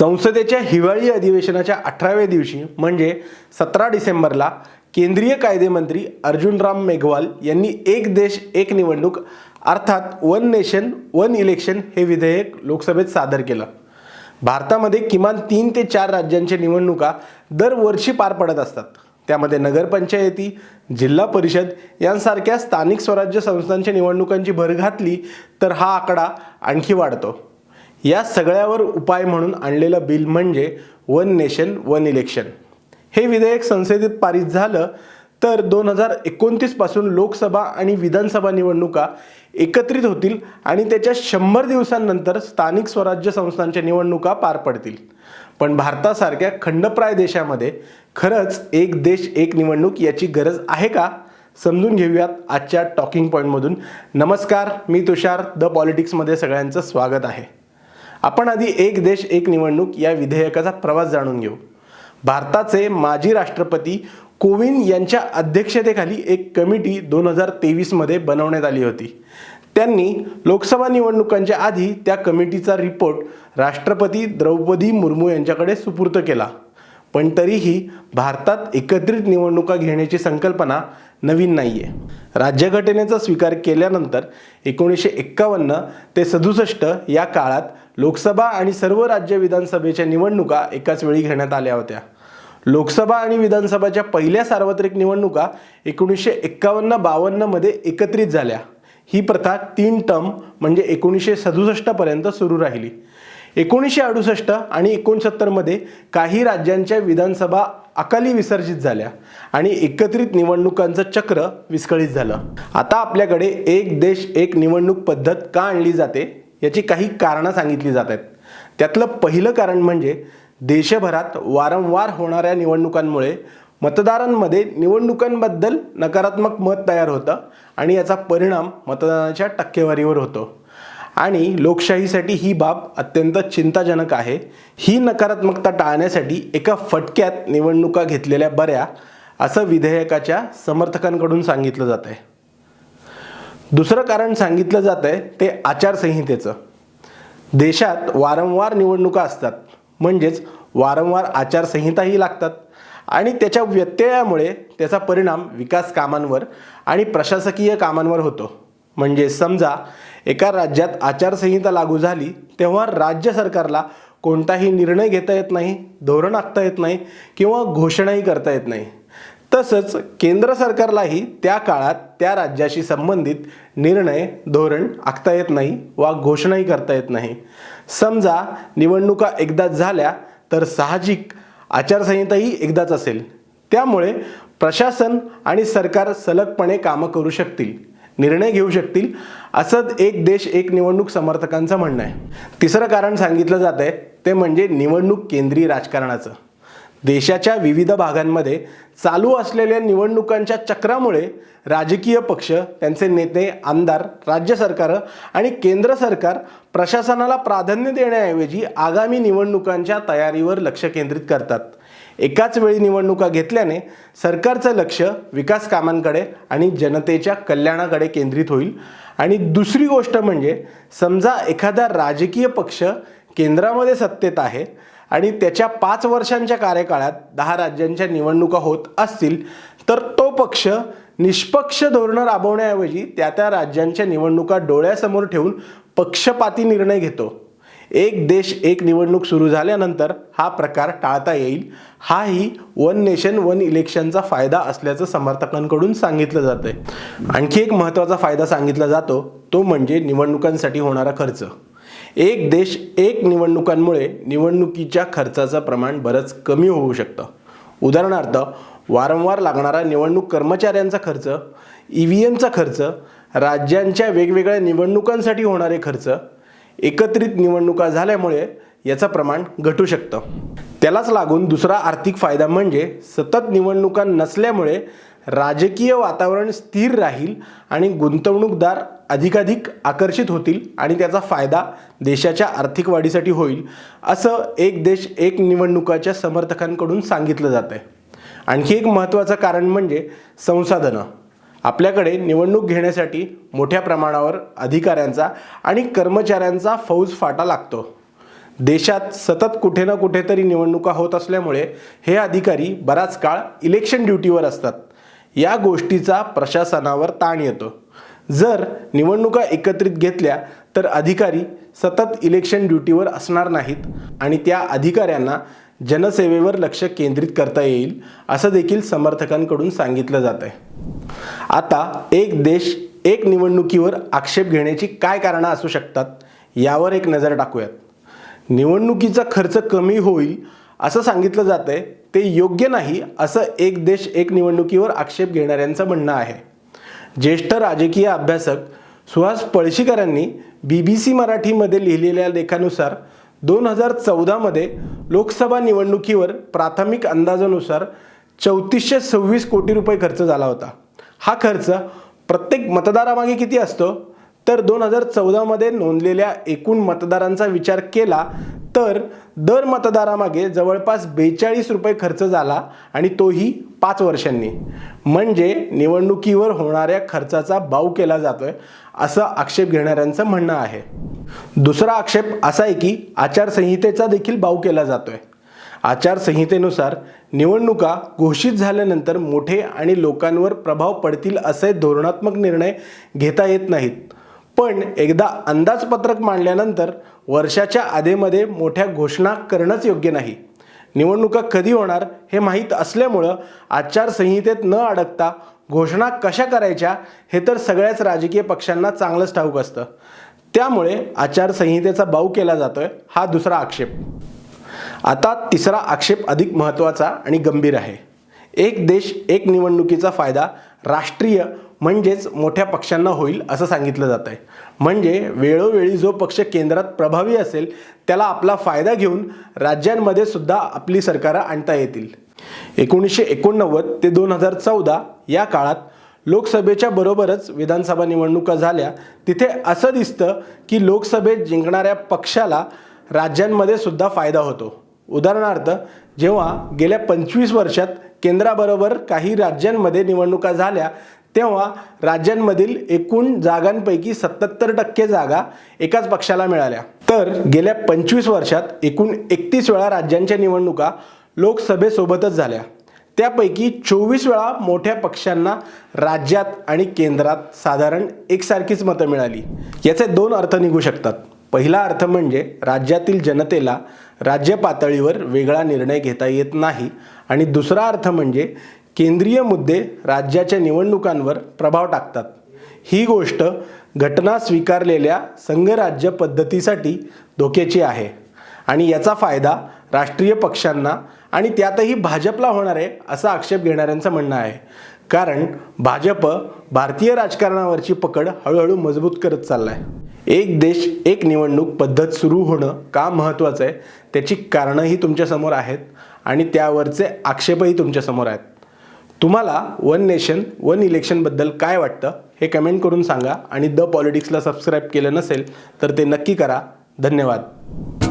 संसदेच्या हिवाळी अधिवेशनाच्या अठराव्या दिवशी म्हणजे सतरा डिसेंबरला केंद्रीय कायदेमंत्री अर्जुनराम मेघवाल यांनी एक देश एक निवडणूक अर्थात वन नेशन वन इलेक्शन हे विधेयक लोकसभेत सादर केलं. भारतामध्ये किमान तीन ते चार राज्यांच्या निवडणुका दरवर्षी पार पडत असतात. त्यामध्ये नगरपंचायती जिल्हा परिषद यांसारख्या स्थानिक स्वराज्य संस्थांच्या निवडणुकांची भर घातली तर हा आकडा आणखी वाढतो. या सगळ्यावर उपाय म्हणून आणलेलं बिल म्हणजे वन नेशन वन इलेक्शन. हे विधेयक संसदेत पारित झालं तर दोन हजार एकोणतीसपासून लोकसभा आणि विधानसभा निवडणुका एकत्रित होतील आणि त्याच्या शंभर दिवसांनंतर स्थानिक स्वराज्य संस्थांच्या निवडणुका पार पडतील. पण भारतासारख्या खंडप्राय देशामध्ये खरंच एक देश एक निवडणूक याची गरज आहे का? समजून घेऊयात आजच्या टॉकिंग पॉईंटमधून नमस्कार मी तुषार द पॉलिटिक्समध्ये सगळ्यांचं स्वागत आहे. आपण आधी एक देश एक निवडणूक या विधेयकाचा प्रवास जाणून घेऊ. भारताचे माजी राष्ट्रपती कोविंद यांच्या अध्यक्षतेखाली एक कमिटी दोन हजार तेवीसमध्ये बनवण्यात आली होती. त्यांनी लोकसभा निवडणुकांच्या आधी त्या कमिटीचा रिपोर्ट राष्ट्रपती द्रौपदी मुर्मू यांच्याकडे सुपूर्त केला. पण तरीही भारतात एकत्रित निवडणुका घेण्याची संकल्पना नवीन नाही आहे राज्यघटनेचा स्वीकार केल्यानंतर एकोणीसशे एक्कावन्न ते सदुसष्ट या काळात लोकसभा आणि सर्व राज्य विधानसभेच्या निवडणुका एकाच वेळी घेण्यात आल्या होत्या. लोकसभा आणि विधानसभाच्या पहिल्या सार्वत्रिक निवडणुका एकोणीसशे एक्कावन्न बावन्नमध्ये एकत्रित झाल्या. ही प्रथा तीन टर्म म्हणजे एकोणीसशे सदुसष्टपर्यंत सुरू राहिली. एकोणीसशे अडुसष्ट आणि एकोणसत्तरमध्ये काही राज्यांच्या विधानसभा अकाली विसर्जित झाल्या आणि एकत्रित निवडणुकांचं चक्र विस्कळीत झालं. आता आपल्याकडे एक देश एक निवडणूक पद्धत का आणली जाते? याची काही कारणं सांगितली जात आहेत. त्यातलं पहिलं कारण म्हणजे देशभरात वारंवार होणाऱ्या निवडणुकांमुळे मतदारांमध्ये निवडणुकांबद्दल नकारात्मक मत तयार होतं आणि याचा परिणाम मतदानाच्या टक्केवारीवर होतो. आणि लोकशाहीसाठी ही बाब अत्यंत चिंताजनक आहे. ही नकारात्मकता टाळण्यासाठी एका फटक्यात निवडणुका घेतलेल्या बऱ्या असं विधेयकाच्या समर्थकांकडून सांगितलं जात आहे दुसरं कारण सांगितलं जात आहे ते आचारसंहितेचं. देशात वारंवार निवडणुका असतात. म्हणजेच वारंवार आचारसंहिताही लागतात. आणि त्याच्या व्यत्ययामुळे त्याचा परिणाम विकास कामांवर आणि प्रशासकीय कामांवर होतो. म्हणजे समजा एका राज्यात आचारसंहिता लागू झाली तेव्हा राज्य सरकारला कोणताही निर्णय घेता येत नाही धोरण आखता येत नाही किंवा घोषणाही करता येत नाही. तसंच केंद्र सरकारलाही त्या काळात त्या राज्याशी संबंधित निर्णय धोरण आखता येत नाही वा घोषणाही करता येत नाही. समजा निवडणुका एकदाच झाल्या तर साहजिक आचारसंहिताही एकदाच असेल. त्यामुळे प्रशासन आणि सरकार सलगपणे कामं करू शकतील निर्णय घेऊ शकतील असं एक देश एक निवडणूक समर्थकांचं म्हणणं आहे. तिसरं कारण सांगितलं जात आहे ते म्हणजे निवडणूक केंद्रीय राजकारणाचं. देशाच्या विविध भागांमध्ये चालू असलेल्या निवडणुकांच्या चक्रामुळे राजकीय पक्ष त्यांचे नेते आमदार राज्य सरकारं आणि केंद्र सरकार प्रशासनाला प्राधान्य देण्याऐवजी आगामी निवडणुकांच्या तयारीवर लक्ष केंद्रित करतात. एकाच वेळी निवडणुका घेतल्याने सरकारचं लक्ष विकास कामांकडे आणि जनतेच्या कल्याणाकडे केंद्रित होईल. आणि दुसरी गोष्ट म्हणजे समजा एखादा राजकीय पक्ष केंद्रामध्ये सत्तेत आहे आणि त्याच्या पाच वर्षांच्या कार्यकाळात दहा राज्यांच्या निवडणुका होत असतील तर तो पक्ष निष्पक्ष धोरणं राबवण्याऐवजी त्या त्या राज्यांच्या निवडणुका डोळ्यासमोर ठेवून पक्षपाती निर्णय घेतो. एक देश एक निवडणूक सुरू झाल्यानंतर हा प्रकार टाळता येईल. हाही वन नेशन वन इलेक्शनचा फायदा असल्याचं समर्थकांकडून सांगितलं जातं आहे आणखी एक महत्त्वाचा फायदा सांगितला जातो तो म्हणजे निवडणुकांसाठी होणारा खर्च. एक देश एक निवडणुकांमुळे निवडणुकीच्या खर्चाचं प्रमाण बरंच कमी होऊ शकतं. उदाहरणार्थ वारंवार लागणारा निवडणूक कर्मचाऱ्यांचा खर्च ई व्ही एमचा खर्च राज्यांच्या वेगवेगळ्या निवडणुकांसाठी होणारे खर्च एकत्रित निवडणुका झाल्यामुळे याचं प्रमाण घटू शकतं. त्यालाच लागून दुसरा आर्थिक फायदा म्हणजे सतत निवडणुका नसल्यामुळे राजकीय वातावरण स्थिर राहील आणि गुंतवणूकदार अधिकाधिक आकर्षित होतील आणि त्याचा फायदा देशाच्या आर्थिक वाढीसाठी होईल असं एक देश एक निवडणुकाच्या समर्थकांकडून सांगितलं जातं आहे आणखी एक महत्त्वाचं कारण म्हणजे संसाधनं. आपल्याकडे निवडणूक घेण्यासाठी मोठ्या प्रमाणावर अधिकाऱ्यांचा आणि कर्मचाऱ्यांचा फौज फाटा लागतो. देशात सतत कुठे ना कुठेतरी निवडणुका होत असल्यामुळे हे अधिकारी बराच काळ इलेक्शन ड्युटीवर असतात. या गोष्टीचा प्रशासनावर ताण येतो. जर निवडणुका एकत्रित घेतल्या तर अधिकारी सतत इलेक्शन ड्युटीवर असणार नाहीत आणि त्या अधिकाऱ्यांना जनसेवेवर लक्ष केंद्रित करता येईल असं देखील समर्थकांकडून सांगितलं जात आहे आता एक देश एक निवडणुकीवर आक्षेप घेण्याची काय कारणं असू शकतात यावर एक नजर टाकूयात. निवडणुकीचा खर्च कमी होईल असं सांगितलं जात आहे ते योग्य नाही असं एक देश एक निवडणुकीवर आक्षेप घेणाऱ्यांचं म्हणणं आहे. ज्येष्ठ राजकीय अभ्यासक सुहास पळशीकरांनी बी बी सी मराठीमध्ये लिहिलेल्या लेखानुसार दोन हजार चौदामध्ये लोकसभा निवडणुकीवर प्राथमिक अंदाजानुसार चौतीसशे सव्वीस कोटी रुपये खर्च झाला होता. हा खर्च प्रत्येक मतदारामागे किती असतो? तर दोन हजार चौदामध्ये नोंदलेल्या एकूण मतदारांचा विचार केला तर दर मतदारामागे जवळपास बेचाळीस रुपये खर्च झाला आणि तोही पाच वर्षांनी. म्हणजे निवडणुकीवर होणाऱ्या खर्चाचा बाऊ केला जातोय असं आक्षेप घेणाऱ्यांचं म्हणणं आहे. दुसरा आक्षेप असा आहे की आचारसंहितेचा देखील बाऊ केला जातोय. आचारसंहितेनुसार निवडणुका घोषित झाल्यानंतर मोठे आणि लोकांवर प्रभाव पडतील असे धोरणात्मक निर्णय घेता येत नाहीत. पण एकदा अंदाजपत्रक मांडल्यानंतर वर्षाच्या आधेमध्ये मोठ्या घोषणा करणंच योग्य नाही. निवडणुका कधी होणार हे माहीत असल्यामुळं आचारसंहितेत न अडकता घोषणा कशा करायच्या हे तर सगळ्याच राजकीय पक्षांना चांगलंच ठाऊक असतं. त्यामुळे आचारसंहितेचा बाऊ केला जातोय हा दुसरा आक्षेप. आता तिसरा आक्षेप अधिक महत्त्वाचा आणि गंभीर आहे. एक देश एक निवडणुकीचा फायदा राष्ट्रीय म्हणजेच मोठ्या पक्षांना होईल असं सांगितलं जात आहे. म्हणजे वेळोवेळी जो पक्ष केंद्रात प्रभावी असेल त्याला आपला फायदा घेऊन राज्यांमध्ये सुद्धा आपली सरकारं आणता येतील. एकोणीसशे एकोणनव्वद ते दोन हजार चौदा या काळात लोकसभेच्या बरोबरच विधानसभा निवडणुका झाल्या. तिथे असं दिसतं की लोकसभेत जिंकणाऱ्या पक्षाला राज्यांमध्ये सुद्धा फायदा होतो. उदाहरणार्थ जेव्हा गेल्या पंचवीस वर्षात केंद्राबरोबर काही राज्यांमध्ये निवडणुका झाल्या तेव्हा राज्यांमधील एकूण जागांपैकी सत्याहत्तर टक्के जागा एकाच पक्षाला मिळाल्या. तर गेल्या पंचवीस वर्षात एकूण एकतीस वेळा राज्यांच्या निवडणुका लोकसभेसोबतच झाल्या. त्यापैकी चोवीस वेळा मोठ्या पक्षांना राज्यात आणि केंद्रात साधारण एकसारखीच मतं मिळाली. याचे दोन अर्थ निघू शकतात. पहिला अर्थ म्हणजे राज्यातील जनतेला राज्य पातळीवर वेगळा निर्णय घेता येत नाही. आणि दुसरा अर्थ म्हणजे केंद्रीय मुद्दे राज्याच्या निवडणुकांवर प्रभाव टाकतात. ही गोष्ट घटना स्वीकारलेल्या संघराज्य पद्धतीसाठी धोक्याची आहे. आणि याचा फायदा राष्ट्रीय पक्षांना आणि त्यातही भाजपला होणार आहे असा आक्षेप घेणाऱ्यांचं म्हणणं आहे. कारण भाजप भारतीय राजकारणावरची पकड हळूहळू मजबूत करत चालला आहे एक देश एक निवडणूक पद्धत सुरू होणं का महत्त्वाचं आहे त्याची कारणंही तुमच्यासमोर आहेत आणि त्यावरचे आक्षेपही तुमच्यासमोर आहेत. तुम्हाला वन नेशन वन इलेक्शनबद्दल काय वाटतं हे कमेंट करून सांगा. आणि द पॉलिटिक्सला सबस्क्राईब केलं नसेल तर ते नक्की करा. धन्यवाद.